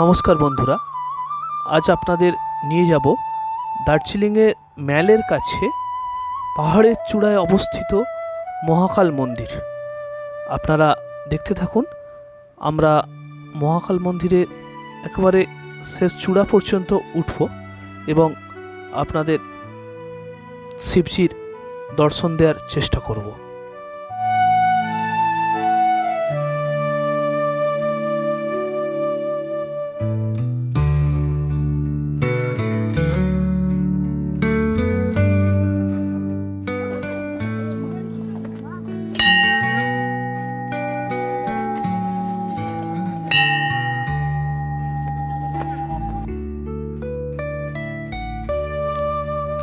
নমস্কার বন্ধুরা, আজ আপনাদের নিয়ে যাব দার্জিলিংয়ে ম্যালের কাছে পাহাড়ের চূড়ায় অবস্থিত মহাকাল মন্দির। আপনারা দেখতে থাকুন, আমরা মহাকাল মন্দিরের একেবারে শেষ চূড়া পর্যন্ত উঠব এবং আপনাদের শিবজির দর্শন দেওয়ার চেষ্টা করব।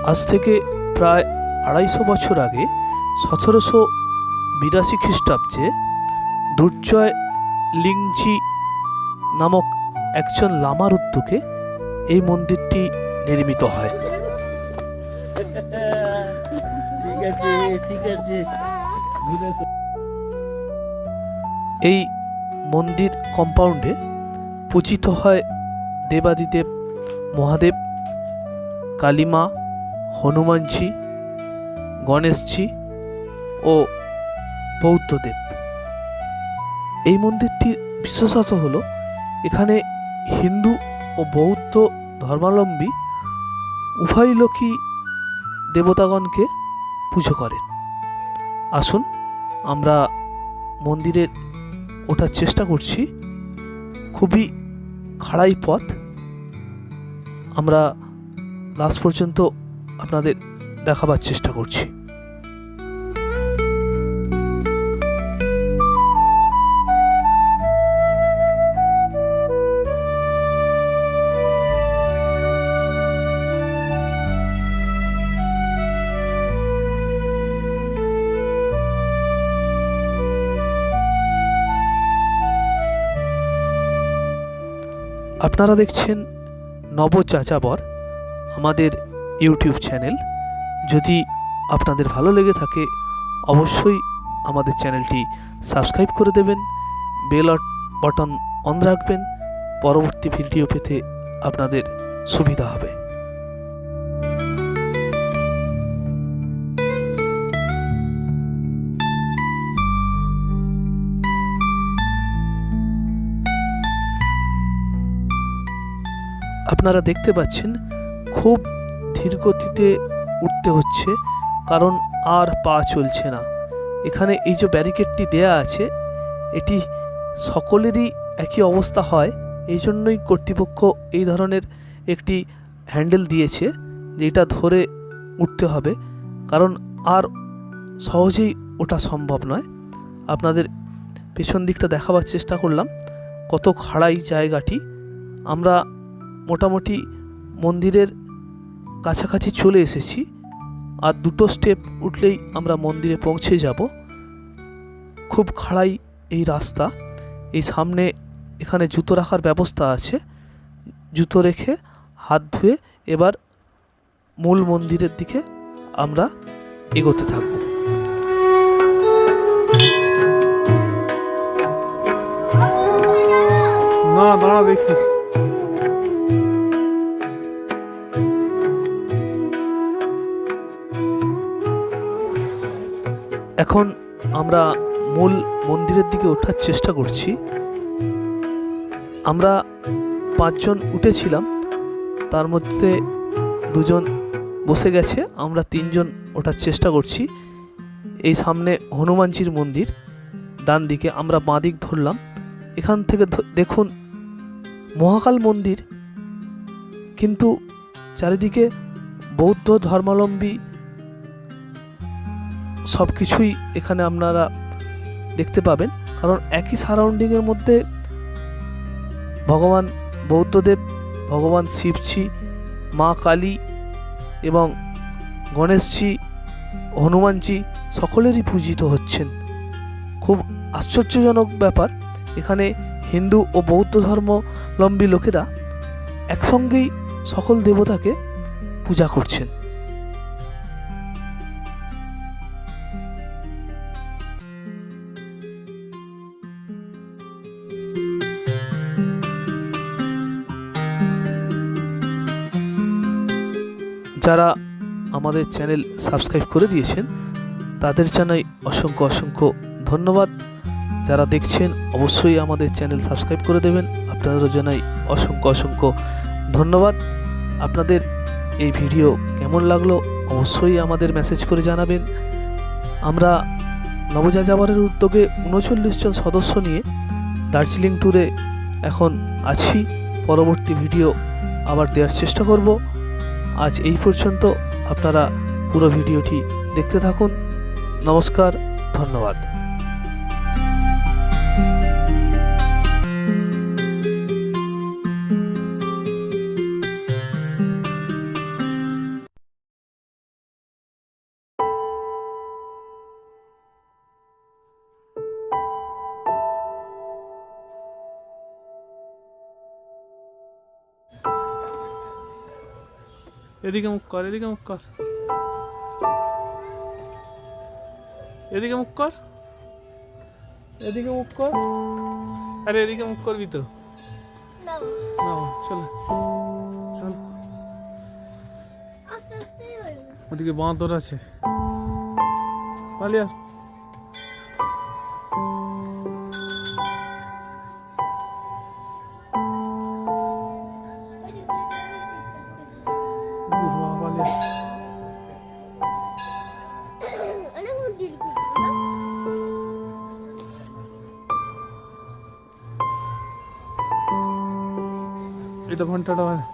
আজ থেকে প্রায় আড়াইশো বছর আগে সতেরোশো বিরাশি খ্রিস্টাব্দে দুর্জয় লিংজি নামক একজন লামার উদ্যোগে এই মন্দিরটি নির্মিত হয়। এই মন্দির কম্পাউন্ডে পূজিত হয় দেবাদিদেব, মহাদেব, কালীমা হনুমানজি, গণেশজি ও বৌদ্ধদেব। এই মন্দিরটির বিশেষত হল, এখানে হিন্দু ও বৌদ্ধ ধর্মাবলম্বী উভয় লোকই দেবতাগণকে পুজো করেন। আসুন, আমরা মন্দিরের ওঠার চেষ্টা করছি। খুবই খাড়াই পথ। আমরা লাস্ট পর্যন্ত আপনাদের দেখাবার চেষ্টা করছি। আপনারা দেখছেন নব চাচাবর আমাদের ইউটিউব চ্যানেল। যদি আপনাদের ভালো লেগে থাকে, অবশ্যই আমাদের চ্যানেলটি সাবস্ক্রাইব করে দেবেন, বেল বাটন অন রাখবেন, পরবর্তী ভিডিও পেতে আপনাদের সুবিধা হবে। আপনারা দেখতে পাচ্ছেন, খুব ধীর গতিতে উঠতে হচ্ছে, কারণ আর পা চলছে না। এখানে এই যে ব্যারিকেডটি দেয়া আছে, এটি সকলেরই একই অবস্থা হয়। এই জন্যই কর্তৃপক্ষ এই ধরনের একটি হ্যান্ডেল দিয়েছে, যেটা ধরে উঠতে হবে, কারণ আর সহজেই ওটা সম্ভব নয়। আপনাদের পেছন দিকটা দেখাবার চেষ্টা করলাম কত খাড়াই জায়গাটি। আমরা মোটামুটি মন্দিরের কাছাকাছি চলে এসেছি আর দুটো স্টেপ উঠলেই আমরা মন্দিরে পৌঁছে যাব। খুব খাড়াই এই রাস্তা। এই সামনে এখানে জুতো রাখার ব্যবস্থা আছে। জুতো রেখে হাত ধুয়ে এবার মূল মন্দিরের দিকে আমরা এগোতে থাকব। না, দাঁড়া দেখিস এখন আমরা মূল মন্দিরের দিকে ওঠার চেষ্টা করছি। আমরা পাঁচজন উঠেছিলাম, তার মধ্যে দুজন বসে গেছে, আমরা তিনজন ওঠার চেষ্টা করছি। এই সামনে হনুমানজির মন্দির, ডান দিকে আমরা বাঁ দিক ধরলাম। এখান থেকে দেখুন, মহাকাল মন্দির, কিন্তু চারিদিকে বৌদ্ধ ধর্মাবলম্বী সব কিছুই এখানে আপনারা দেখতে পাবেন। কারণ একই সারাউন্ডিংয়ের মধ্যে ভগবান বৌদ্ধদেব, ভগবান শিবজি, মা কালী এবং গণেশজি, হনুমানজি সকলেরই পূজিত হচ্ছেন। খুব আশ্চর্যজনক ব্যাপার, এখানে হিন্দু ও বৌদ্ধ ধর্মাবলম্বী লোকেরা একসঙ্গেই সকল দেবতাকে পূজা করছেন। যারা আমাদের চ্যানেল সাবস্ক্রাইব করে দিয়েছেন, তাদের জানাই অসংখ্য অসংখ্য ধন্যবাদ। যারা দেখছেন, অবশ্যই আমাদের চ্যানেল সাবস্ক্রাইব করে দেবেন। আপনাদেরও জানাই অসংখ্য অসংখ্য ধন্যবাদ। আপনাদের এই ভিডিও কেমন লাগল, অবশ্যই আমাদের মেসেজ করে জানাবেন। আমরা নবযাযাবরের উদ্যোগে উনচল্লিশ জন সদস্য নিয়ে দার্জিলিং ট্যুরে এখন আছি। পরবর্তী ভিডিও আবার দেওয়ার চেষ্টা করব। আজ এই পর্যন্ত আপনারা পুরো ভিডিওটি দেখতে থাকুন। নমস্কার ধন্যবাদ। এদিকে মুখ কর এদিকে মুখ কর। এদিকে মুখ কর। এদিকে মুখ কর। আরে এদিকে মুখ করবি তো। না চল। ওদিকে বাঁদর আছে। পালিয়ে আস। এটা ঘন্টাটা বাজে।